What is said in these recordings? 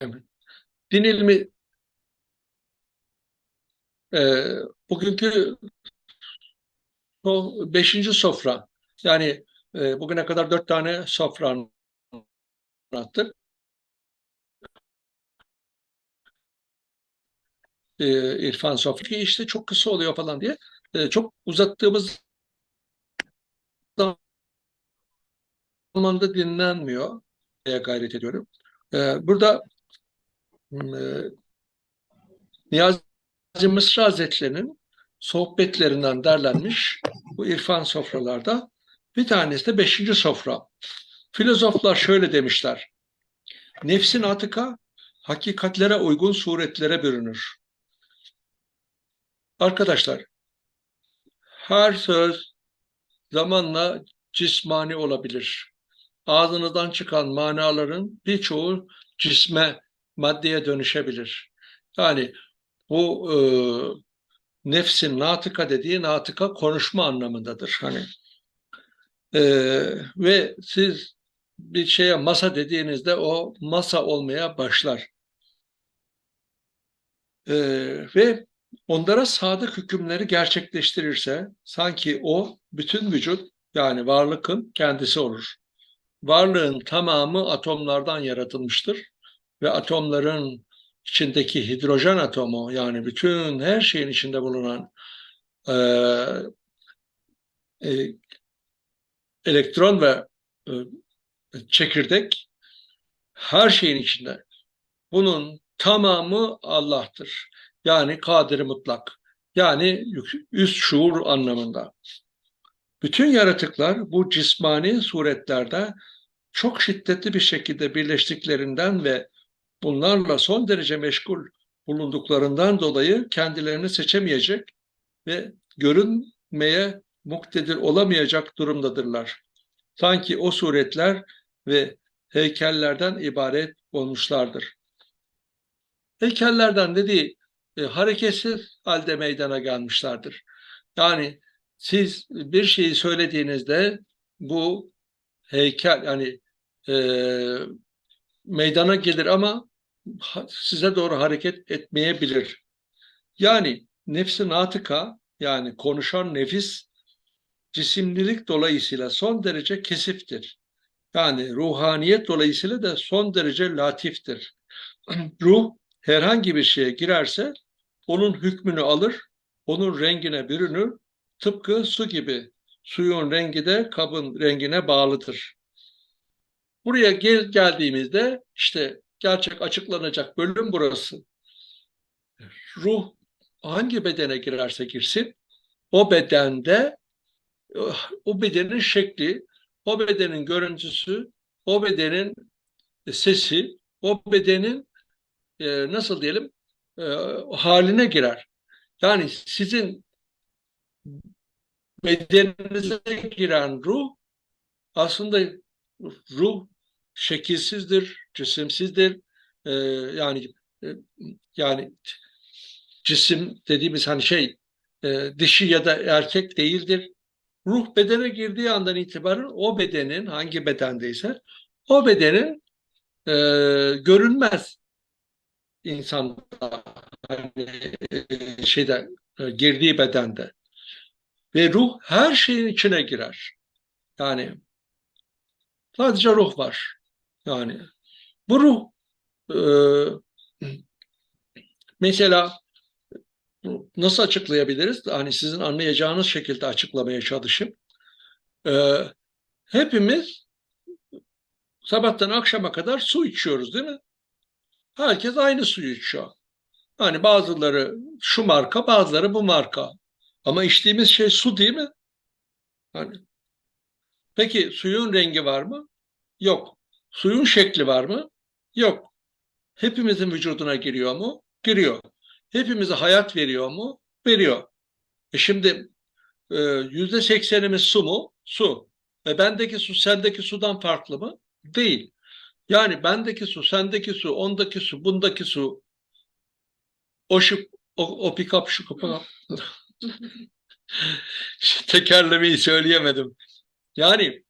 Din ilmi e, bugünkü o beşinci sofra. Yani e, bugüne kadar dört tane sofra anlattık. E, İrfan sofra işte çok kısa oluyor falan diye. E, çok uzattığımız zamanda dinlenmiyor diye gayret ediyorum. E, burada Niyazi Mısır Hazretleri'nin sohbetlerinden derlenmiş bu irfan sofralarda bir tanesi de beşinci sofra. Filozoflar şöyle demişler. Nefsin atıka hakikatlere uygun suretlere bürünür. Arkadaşlar her söz zamanla cismani olabilir. Ağzınızdan çıkan manaların birçoğu cisme, maddeye dönüşebilir. Yani bu e, nefsin natıka dediği natıka konuşma anlamındadır. Hani e, ve siz bir şeye masa dediğinizde o masa olmaya başlar. E, ve onlara sadık hükümleri gerçekleştirirse sanki o bütün vücut yani varlıkın kendisi olur. Varlığın tamamı atomlardan yaratılmıştır ve atomların içindeki hidrojen atomu yani bütün her şeyin içinde bulunan e, e, elektron ve e, çekirdek her şeyin içinde. Bunun tamamı Allah'tır. Yani kadiri mutlak. Yani üst şuur anlamında. Bütün yaratıklar bu cismani suretlerde çok şiddetli bir şekilde birleştiklerinden ve bunlarla son derece meşgul bulunduklarından dolayı kendilerini seçemeyecek ve görünmeye muktedir olamayacak durumdadırlar. Sanki o suretler ve heykellerden ibaret olmuşlardır. Heykellerden dediği e, hareketsiz halde meydana gelmişlerdir. Yani siz bir şeyi söylediğinizde bu heykel yani e, meydana gelir ama size doğru hareket etmeyebilir. Yani nefsi natıka yani konuşan nefis cisimlilik dolayısıyla son derece kesiftir. Yani ruhaniyet dolayısıyla da son derece latiftir. Ruh herhangi bir şeye girerse onun hükmünü alır, onun rengine bürünür. Tıpkı su gibi. Suyun rengi de kabın rengine bağlıdır. Buraya gel geldiğimizde işte gerçek açıklanacak bölüm burası. Ruh hangi bedene girerse girsin o bedende o bedenin şekli, o bedenin görüntüsü, o bedenin sesi, o bedenin e, nasıl diyelim e, haline girer. Yani sizin bedeninize giren ruh aslında ruh şekilsizdir, cisimsizdir. E, yani e, yani cisim dediğimiz hani şey e, dişi ya da erkek değildir. Ruh bedene girdiği andan itibaren o bedenin hangi bedendeyse o bedenin e, görünmez insanda hani, e, şeyde e, girdiği bedende ve ruh her şeyin içine girer. Yani sadece ruh var. Yani bu ruh e, mesela nasıl açıklayabiliriz? Hani sizin anlayacağınız şekilde açıklamaya çalışayım. E, hepimiz sabahtan akşama kadar su içiyoruz değil mi? Herkes aynı suyu içiyor. Hani bazıları şu marka, bazıları bu marka. Ama içtiğimiz şey su değil mi? Hani. Peki suyun rengi var mı? Yok. Suyun şekli var mı? Yok. Hepimizin vücuduna giriyor mu? Giriyor. Hepimize hayat veriyor mu? Veriyor. E şimdi e, yüzde seksenimiz su mu? Su. E bendeki su sendeki sudan farklı mı? Değil. Yani bendeki su, sendeki su, ondaki su, bundaki su, o şu, o, o pick-up şu pick Tekerlemeyi söyleyemedim. Yani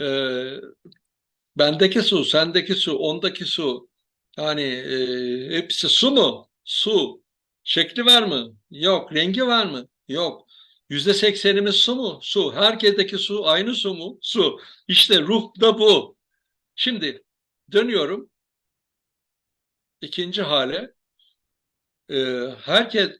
e, bendeki su, sendeki su, ondaki su Yani e, hepsi su mu? Su. Şekli var mı? Yok. Rengi var mı? Yok. Yüzde seksenimiz su mu? Su. Herkesteki su aynı su mu? Su. İşte ruh da bu. Şimdi dönüyorum ikinci hale. Ee, herkes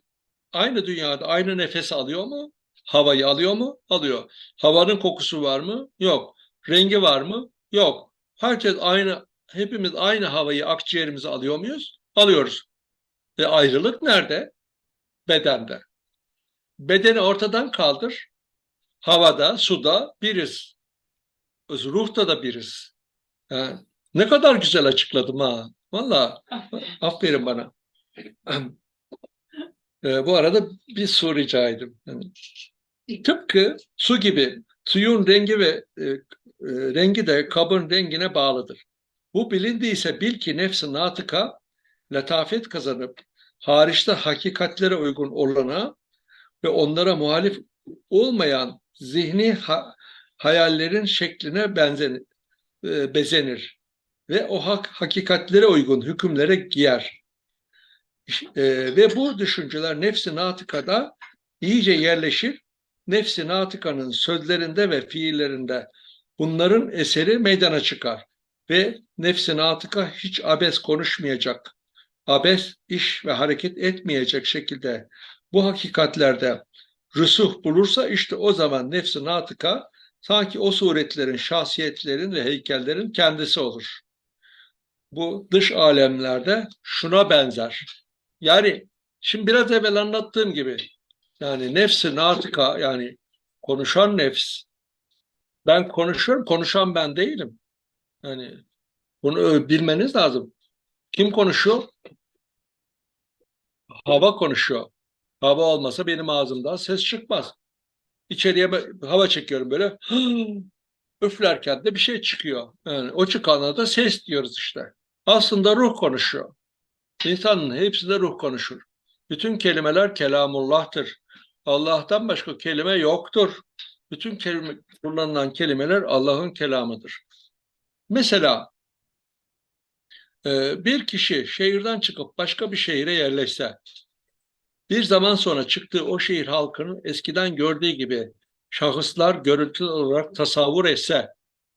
aynı dünyada aynı nefes alıyor mu? Havayı alıyor mu? Alıyor. Havanın kokusu var mı? Yok. Rengi var mı? Yok. Herkes aynı, hepimiz aynı havayı akciğerimize alıyor muyuz? Alıyoruz. Ve ayrılık nerede? Bedende. Bedeni ortadan kaldır. Havada, suda biriz. Ruhta da biriz. Ha, ne kadar güzel açıkladım ha. Valla aferin bana. Ee, bu arada bir soru rica edeyim. Yani, tıpkı su gibi suyun rengi ve e, e, rengi de kabın rengine bağlıdır. Bu bilindiyse bil ki nefsi natıka letafet kazanıp hariçte hakikatlere uygun olana ve onlara muhalif olmayan zihni ha- hayallerin şekline benzen, e, bezenir ve o hak, hakikatlere uygun hükümlere giyer. E, ve bu düşünceler nefsi natıkada iyice yerleşir. Nefsi natıkanın sözlerinde ve fiillerinde bunların eseri meydana çıkar. Ve nefsi natıka hiç abes konuşmayacak, abes iş ve hareket etmeyecek şekilde bu hakikatlerde rüsuh bulursa işte o zaman nefsi natıka sanki o suretlerin, şahsiyetlerin ve heykellerin kendisi olur. Bu dış alemlerde şuna benzer. Yani şimdi biraz evvel anlattığım gibi yani nefsi natıka yani konuşan nefs. Ben konuşuyorum, konuşan ben değilim. Yani bunu bilmeniz lazım. Kim konuşuyor? Hava konuşuyor. Hava olmasa benim ağzımdan ses çıkmaz. İçeriye hava çekiyorum böyle. Üflerken de bir şey çıkıyor. Yani o çıkana da ses diyoruz işte. Aslında ruh konuşuyor. İnsanın hepsi de ruh konuşur. Bütün kelimeler kelamullah'tır. Allah'tan başka kelime yoktur. Bütün kelime, kullanılan kelimeler Allah'ın kelamıdır. Mesela e, bir kişi şehirden çıkıp başka bir şehire yerleşse, bir zaman sonra çıktığı o şehir halkının eskiden gördüğü gibi şahıslar görüntü olarak tasavvur etse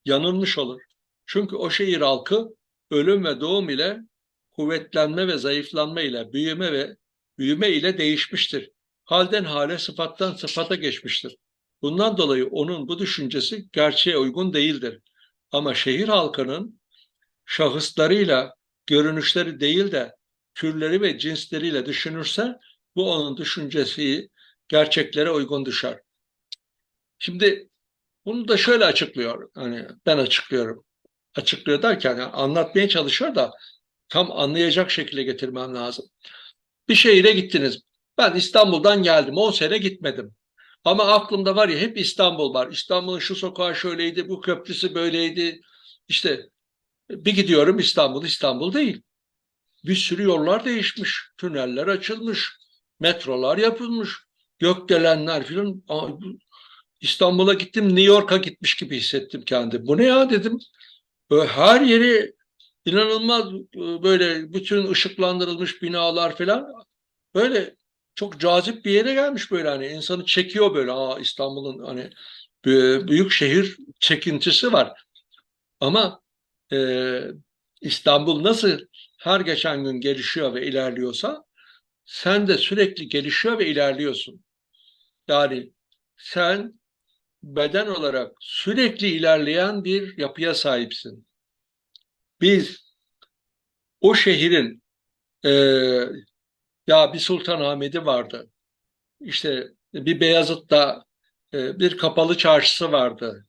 yanılmış olur. Çünkü o şehir halkı ölüm ve doğum ile kuvvetlenme ve zayıflanma ile büyüme ve büyüme ile değişmiştir. Halden hale, sıfattan sıfata geçmiştir. Bundan dolayı onun bu düşüncesi gerçeğe uygun değildir. Ama şehir halkının şahıslarıyla görünüşleri değil de türleri ve cinsleriyle düşünürse bu onun düşüncesi gerçeklere uygun düşer. Şimdi bunu da şöyle açıklıyor. Hani ben açıklıyorum. Açıklıyor derken yani anlatmaya çalışıyor da tam anlayacak şekilde getirmem lazım. Bir şehire gittiniz. Ben İstanbul'dan geldim. 10 sene gitmedim. Ama aklımda var ya hep İstanbul var. İstanbul'un şu sokağı şöyleydi, bu köprüsü böyleydi. İşte bir gidiyorum İstanbul, İstanbul değil. Bir sürü yollar değişmiş, tüneller açılmış, metrolar yapılmış, gökdelenler filan. İstanbul'a gittim, New York'a gitmiş gibi hissettim kendimi. Bu ne ya dedim. Her yeri inanılmaz böyle bütün ışıklandırılmış binalar falan. Böyle çok cazip bir yere gelmiş böyle hani insanı çekiyor böyle. Aa İstanbul'un hani büyük şehir çekintisi var. Ama e, İstanbul nasıl her geçen gün gelişiyor ve ilerliyorsa sen de sürekli gelişiyor ve ilerliyorsun. Yani sen beden olarak sürekli ilerleyen bir yapıya sahipsin. Biz o şehrin e, ya bir Sultanahmet'i vardı. İşte bir Beyazıt'ta e, bir kapalı çarşısı vardı.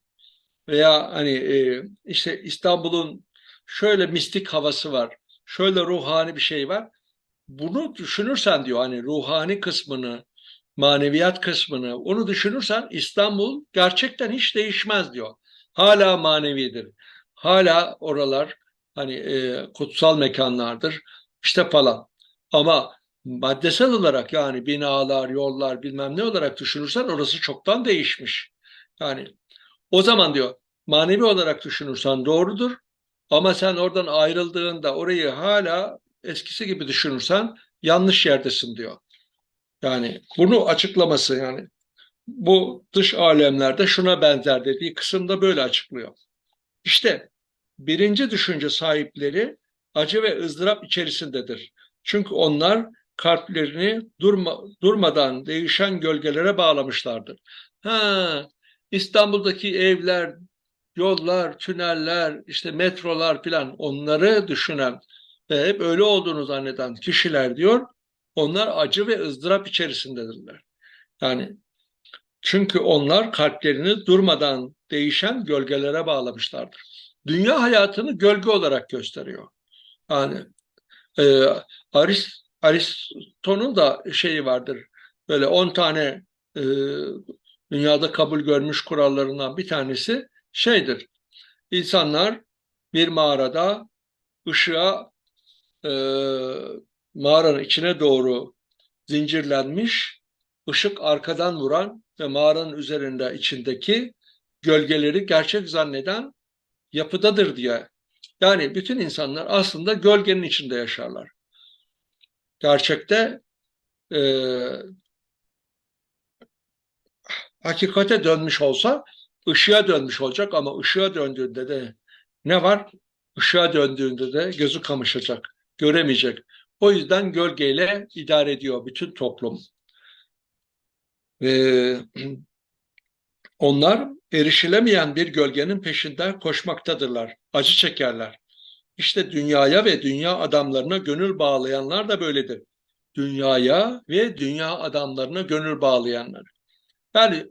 Veya hani e, işte İstanbul'un şöyle mistik havası var. Şöyle ruhani bir şey var. Bunu düşünürsen diyor hani ruhani kısmını, maneviyat kısmını onu düşünürsen İstanbul gerçekten hiç değişmez diyor. Hala manevidir. Hala oralar hani e, kutsal mekanlardır. İşte falan. Ama maddesel olarak yani binalar, yollar bilmem ne olarak düşünürsen orası çoktan değişmiş. Yani o zaman diyor manevi olarak düşünürsen doğrudur Ama sen oradan ayrıldığında orayı hala eskisi gibi düşünürsen yanlış yerdesin diyor. Yani bunu açıklaması yani bu dış alemlerde şuna benzer dediği kısımda böyle açıklıyor. İşte birinci düşünce sahipleri acı ve ızdırap içerisindedir. Çünkü onlar kalplerini durma, durmadan değişen gölgelere bağlamışlardır. Ha, İstanbul'daki evler, yollar, tüneller, işte metrolar filan onları düşünen ve hep öyle olduğunu zanneden kişiler diyor, onlar acı ve ızdırap içerisindedirler. Yani çünkü onlar kalplerini durmadan değişen gölgelere bağlamışlardır. Dünya hayatını gölge olarak gösteriyor. Yani e, Aris, Aristo'nun da şeyi vardır. Böyle 10 tane e, dünyada kabul görmüş kurallarından bir tanesi şeydir. İnsanlar bir mağarada ışığa e, mağaranın içine doğru zincirlenmiş, ışık arkadan vuran ve mağaranın üzerinde içindeki gölgeleri gerçek zanneden yapıdadır diye. Yani bütün insanlar aslında gölgenin içinde yaşarlar. Gerçekte e, hakikate dönmüş olsa ışığa dönmüş olacak ama ışığa döndüğünde de ne var? Işığa döndüğünde de gözü kamaşacak, göremeyecek. O yüzden gölgeyle idare ediyor bütün toplum. Ee, onlar erişilemeyen bir gölgenin peşinden koşmaktadırlar, acı çekerler. İşte dünyaya ve dünya adamlarına gönül bağlayanlar da böyledir. Dünyaya ve dünya adamlarına gönül bağlayanlar. Yani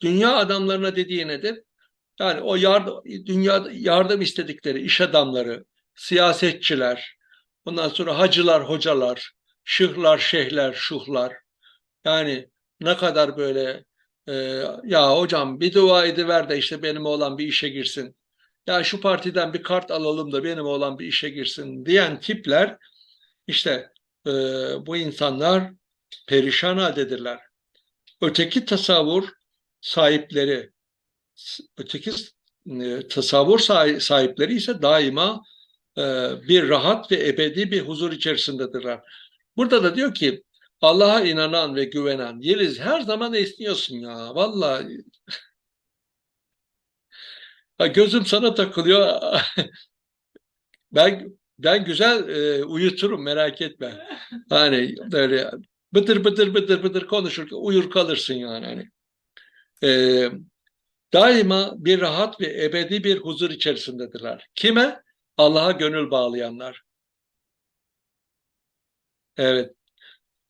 dünya adamlarına dediği nedir? Yani o yardım, dünya yardım istedikleri iş adamları, siyasetçiler, ondan sonra hacılar, hocalar, şıhlar, şeyhler, şuhlar. Yani ne kadar böyle e, ya hocam bir dua ediver de işte benim oğlan bir işe girsin. Ya şu partiden bir kart alalım da benim oğlan bir işe girsin diyen tipler işte e, bu insanlar perişan haldedirler. Öteki tasavvur sahipleri, öteki e, tasavvur sahipleri ise daima e, bir rahat ve ebedi bir huzur içerisindedirler. Burada da diyor ki Allah'a inanan ve güvenen Yeliz her zaman esniyorsun ya. Vallahi gözüm sana takılıyor. ben ben güzel e, uyuturum merak etme. Hani böyle bıdır bıdır bıdır bıdır konuşurken uyur kalırsın yani. Hani. E, daima bir rahat ve ebedi bir huzur içerisindedirler. Kime? Allah'a gönül bağlayanlar. Evet.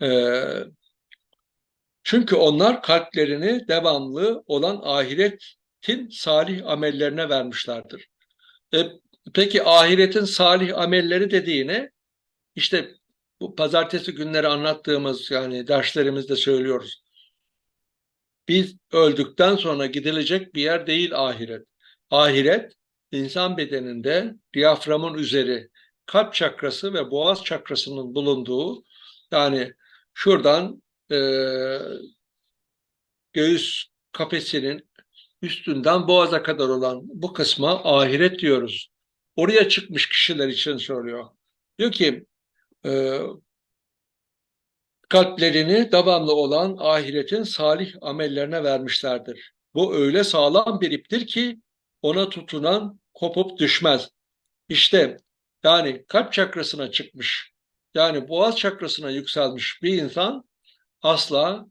Ee, çünkü onlar kalplerini devamlı olan ahiretin salih amellerine vermişlerdir. E, peki ahiretin salih amelleri dediğine işte bu pazartesi günleri anlattığımız yani derslerimizde söylüyoruz. Biz öldükten sonra gidilecek bir yer değil ahiret. Ahiret insan bedeninde diyaframın üzeri kalp çakrası ve boğaz çakrasının bulunduğu yani şuradan e, göğüs kafesinin üstünden boğaza kadar olan bu kısma ahiret diyoruz. Oraya çıkmış kişiler için söylüyor. Diyor ki e, kalplerini devamlı olan ahiretin salih amellerine vermişlerdir. Bu öyle sağlam bir iptir ki ona tutunan kopup düşmez. İşte yani kalp çakrasına çıkmış, yani boğaz çakrasına yükselmiş bir insan asla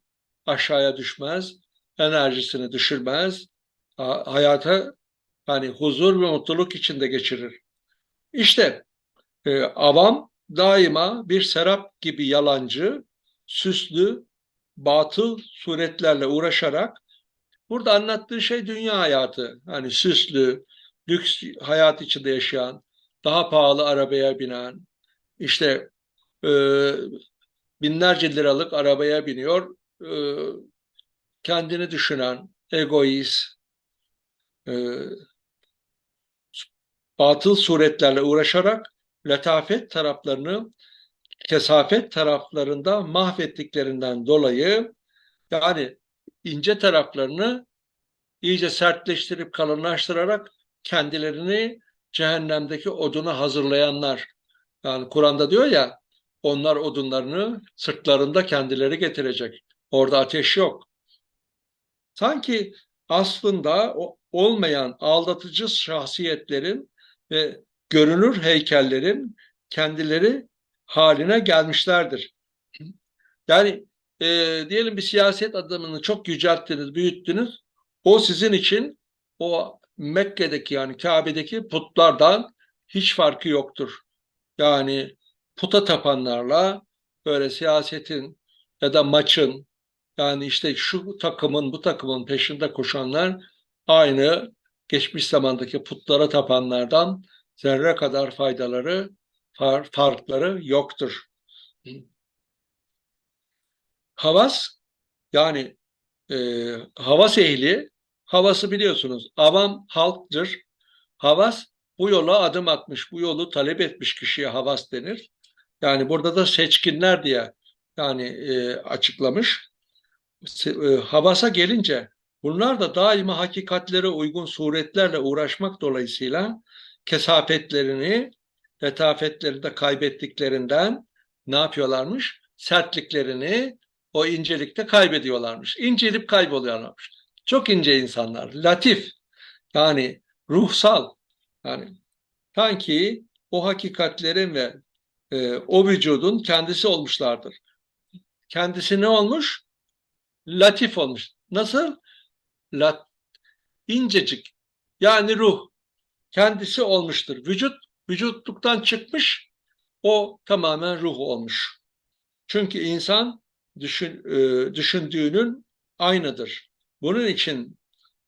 aşağıya düşmez, enerjisini düşürmez, hayata yani huzur ve mutluluk içinde geçirir. İşte e, avam daima bir serap gibi yalancı, süslü, batıl suretlerle uğraşarak burada anlattığı şey dünya hayatı. Hani süslü, lüks hayat içinde yaşayan, daha pahalı arabaya binen, işte e, binlerce liralık arabaya biniyor, e, kendini düşünen, egoist, e, batıl suretlerle uğraşarak letafet taraflarını kesafet taraflarında mahvettiklerinden dolayı yani ince taraflarını iyice sertleştirip kalınlaştırarak kendilerini cehennemdeki odunu hazırlayanlar. Yani Kur'an'da diyor ya onlar odunlarını sırtlarında kendileri getirecek. Orada ateş yok. Sanki aslında olmayan aldatıcı şahsiyetlerin ve görünür heykellerin kendileri haline gelmişlerdir. Yani e, diyelim bir siyaset adamını çok yücelttiniz, büyüttünüz. O sizin için o Mekke'deki yani Kabe'deki putlardan hiç farkı yoktur. Yani puta tapanlarla böyle siyasetin ya da maçın yani işte şu takımın bu takımın peşinde koşanlar aynı geçmiş zamandaki putlara tapanlardan zerre kadar faydaları, far, farkları yoktur. Havas yani e, havas ehli, havası biliyorsunuz avam halktır. Havas bu yola adım atmış, bu yolu talep etmiş kişiye havas denir. Yani burada da seçkinler diye yani e, açıklamış. E, havasa gelince bunlar da daima hakikatlere uygun suretlerle uğraşmak dolayısıyla kesafetlerini, letafetlerini de kaybettiklerinden ne yapıyorlarmış? Sertliklerini o incelikte kaybediyorlarmış. İncelip kayboluyorlarmış. Çok ince insanlar, latif, yani ruhsal, yani sanki o hakikatlerin ve e, o vücudun kendisi olmuşlardır. Kendisi ne olmuş? Latif olmuş. Nasıl? Lat, incecik. Yani ruh kendisi olmuştur. Vücut vücutluktan çıkmış, o tamamen ruh olmuş. Çünkü insan düşün, e, düşündüğünün aynıdır. Bunun için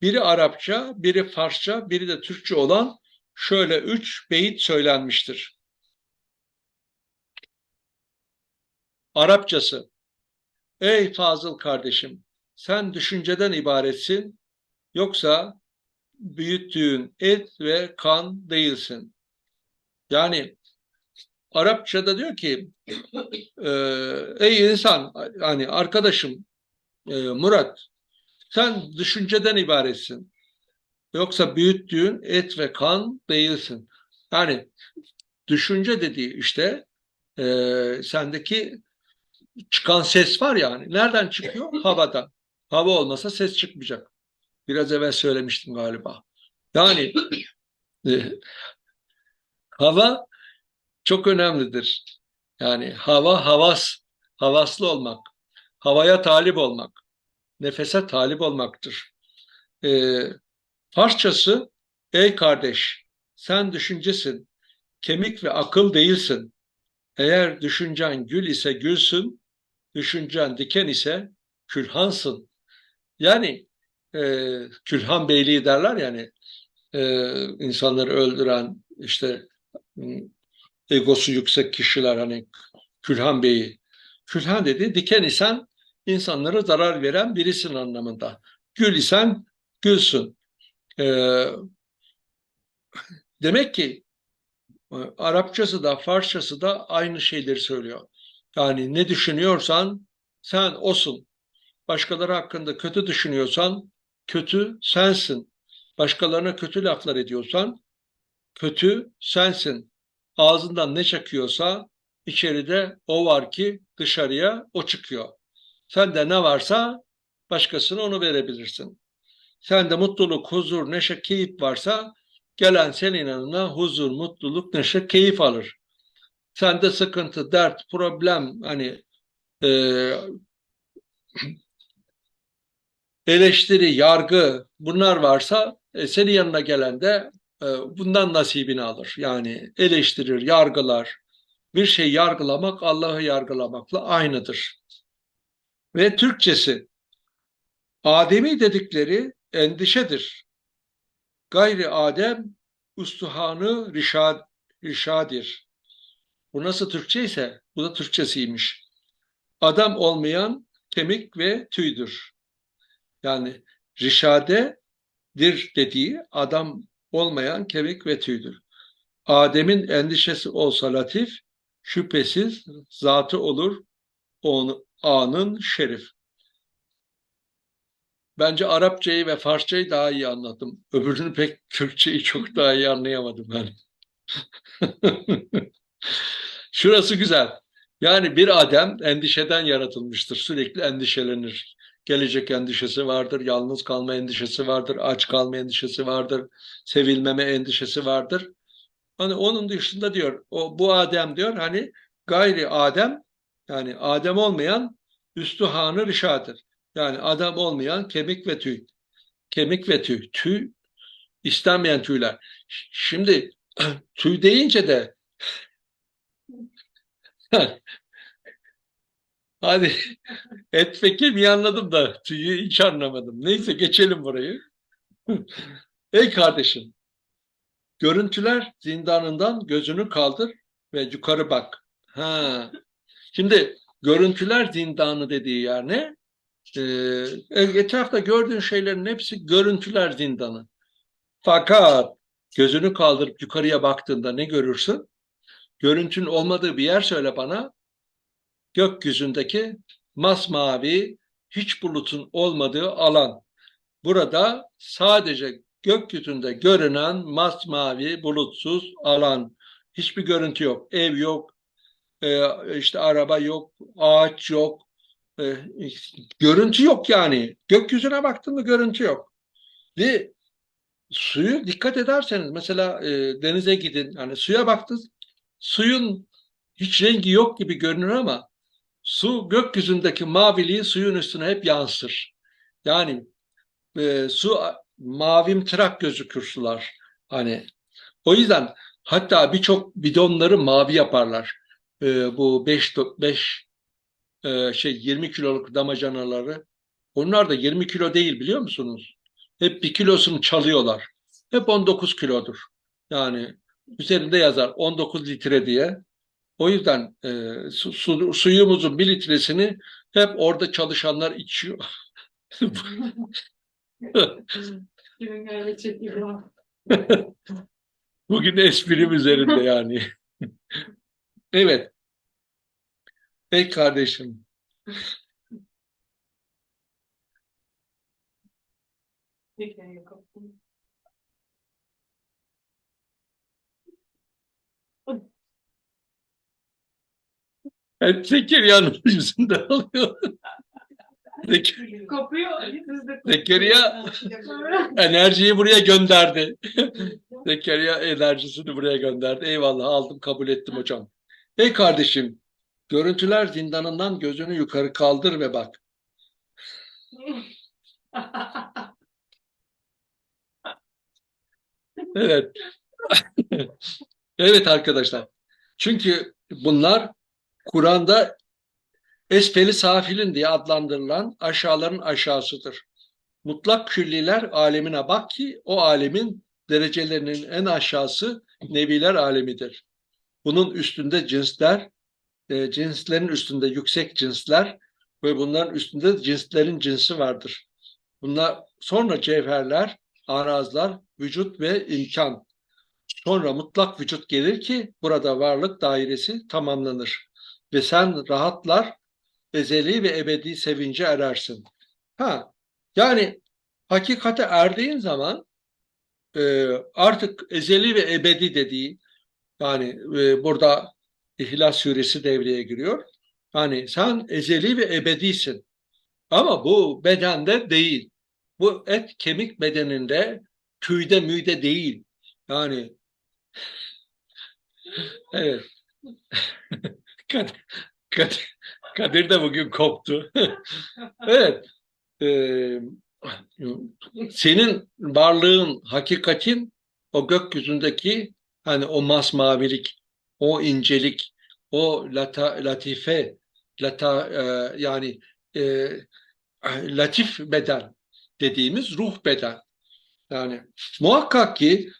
biri Arapça, biri Farsça, biri de Türkçe olan şöyle üç beyit söylenmiştir. Arapçası Ey Fazıl kardeşim sen düşünceden ibaretsin yoksa büyüttüğün et ve kan değilsin. Yani Arapçada diyor ki e, ey insan hani arkadaşım e, Murat sen düşünceden ibaretsin. Yoksa büyüttüğün et ve kan değilsin. Yani düşünce dediği işte e, sendeki çıkan ses var yani. Nereden çıkıyor? Havadan. Hava olmasa ses çıkmayacak. Biraz evvel söylemiştim galiba. Yani e, hava çok önemlidir. Yani hava havas, havaslı olmak, havaya talip olmak, nefese talip olmaktır. E, Farsçası, ey kardeş, sen düşüncesin, kemik ve akıl değilsin. Eğer düşüncen gül ise gülsün, düşüncen diken ise külhansın. Yani e, külhan beyliği derler yani e, insanları öldüren işte egosu yüksek kişiler hani külhan beyi. Külhan dedi diken isen insanlara zarar veren birisin anlamında. Gül isen gülsün. E, demek ki e, Arapçası da Farsçası da aynı şeyleri söylüyor. Yani ne düşünüyorsan sen olsun. Başkaları hakkında kötü düşünüyorsan kötü sensin. Başkalarına kötü laflar ediyorsan kötü sensin. Ağzından ne çakıyorsa içeride o var ki dışarıya o çıkıyor. Sende ne varsa başkasına onu verebilirsin. Sende mutluluk, huzur, neşe, keyif varsa gelen senin yanına huzur, mutluluk, neşe, keyif alır. Sende sıkıntı, dert, problem hani e, eleştiri, yargı bunlar varsa e, senin yanına gelen de e, bundan nasibini alır. Yani eleştirir, yargılar. Bir şey yargılamak Allah'ı yargılamakla aynıdır. Ve Türkçesi Ademi dedikleri endişedir. Gayri Adem ustuhanı rişad, rişadir. Bu nasıl Türkçe ise bu da Türkçesiymiş. Adam olmayan kemik ve tüydür. Yani rişadedir dediği adam olmayan kemik ve tüydür. Adem'in endişesi olsa latif, şüphesiz zatı olur onun, anın şerif. bence Arapçayı ve Farsçayı daha iyi anladım. Öbürünü pek Türkçeyi çok daha iyi anlayamadım ben. Şurası güzel. Yani bir Adem endişeden yaratılmıştır. Sürekli endişelenir. Gelecek endişesi vardır, yalnız kalma endişesi vardır, aç kalma endişesi vardır, sevilmeme endişesi vardır. Hani onun dışında diyor, o bu Adem diyor hani gayri Adem yani Adem olmayan üstü hanı rişadır. Yani adam olmayan kemik ve tüy. Kemik ve tüy. Tüy istenmeyen tüyler. Şimdi tüy deyince de hadi et ve kemiği anladım da tüyü hiç anlamadım. Neyse geçelim burayı. Ey kardeşim, görüntüler zindanından gözünü kaldır ve yukarı bak. Ha. Şimdi görüntüler zindanı dediği yer ne? Ee, etrafta gördüğün şeylerin hepsi görüntüler zindanı. Fakat gözünü kaldırıp yukarıya baktığında ne görürsün? Görüntünün olmadığı bir yer söyle bana. Gökyüzündeki masmavi, hiç bulutun olmadığı alan. Burada sadece gökyüzünde görünen masmavi, bulutsuz alan. Hiçbir görüntü yok. Ev yok, e, işte araba yok, ağaç yok, e, görüntü yok yani. Gökyüzüne baktığında görüntü yok. Ve suyu dikkat ederseniz mesela e, denize gidin, hani suya baktınız, suyun hiç rengi yok gibi görünür ama su gökyüzündeki maviliği suyun üstüne hep yansır. Yani e, su mavimtırak gözükür sular. Hani o yüzden hatta birçok bidonları mavi yaparlar. E, bu 5 5 e, şey 20 kiloluk damacanaları. Onlar da 20 kilo değil biliyor musunuz? Hep bir kilosunu çalıyorlar. Hep 19 kilodur. Yani üzerinde yazar 19 litre diye. O yüzden e, su, su, suyumuzun bir litresini hep orada çalışanlar içiyor. Bugün esprim üzerinde yani. evet. Ey kardeşim. Hep Zekeriya'nın yüzünde alıyor. Zek- Kopuyor. Zekeriya enerjiyi buraya gönderdi. Zekeriya enerjisini buraya gönderdi. Eyvallah aldım kabul ettim hocam. Ey kardeşim görüntüler zindanından gözünü yukarı kaldır ve bak. Evet. evet arkadaşlar. Çünkü bunlar Kur'an'da esfeli safilin diye adlandırılan aşağıların aşağısıdır. Mutlak külliler alemine bak ki o alemin derecelerinin en aşağısı nebiler alemidir. Bunun üstünde cinsler, e, cinslerin üstünde yüksek cinsler ve bunların üstünde cinslerin cinsi vardır. Bunlar sonra cevherler, arazlar, vücut ve imkan. Sonra mutlak vücut gelir ki burada varlık dairesi tamamlanır. Ve sen rahatlar, ezeli ve ebedi sevince erersin. Ha, yani hakikate erdiğin zaman e, artık ezeli ve ebedi dediği yani e, burada İhlas Suresi devreye giriyor. Yani sen ezeli ve ebedisin. Ama bu bedende değil. Bu et kemik bedeninde tüyde müyde değil. Yani evet. Kadir, Kadir, Kadir de bugün koptu. evet. Ee, senin varlığın, hakikatin o gökyüzündeki hani o masmavilik, o incelik, o lata, latife, lata, e, yani e, latif beden dediğimiz ruh beden. Yani muhakkak ki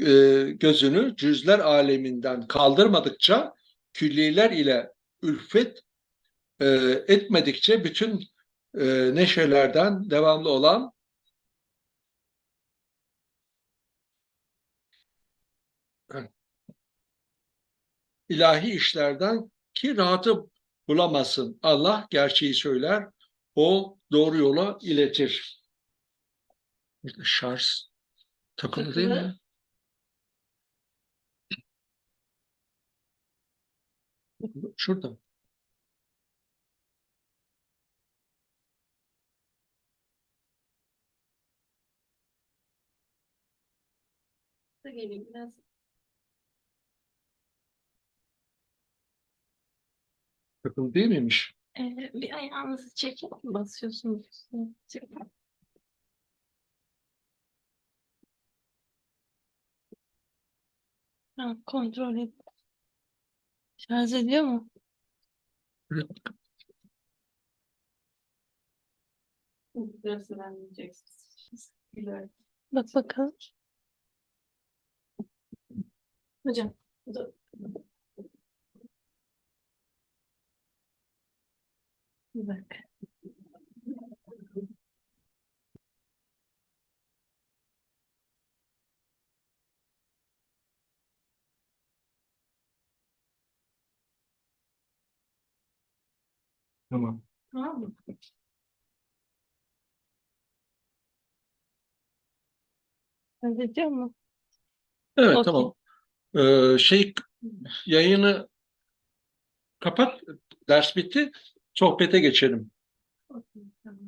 e, gözünü cüzler aleminden kaldırmadıkça külliler ile ülfet e, etmedikçe bütün e, neşelerden devamlı olan ilahi işlerden ki rahatı bulamazsın. Allah gerçeği söyler, o doğru yola iletir. Şarj takılı değil mi? Şurada. Da geleyim biraz. Takılı değil miymiş? Ee, bir ayağınızı çekin. Basıyorsunuz üstüne. Ha, kontrol et. Şarj ediyor mu? Biraz öğrenmeyeceksiniz. Bak bakalım. Hocam. Bir Bak. Tamam. Tamam mı? Ediyor mu? Evet Okey. tamam. Ee, şey yayını kapat. Ders bitti. Sohbete geçelim. Okey, tamam.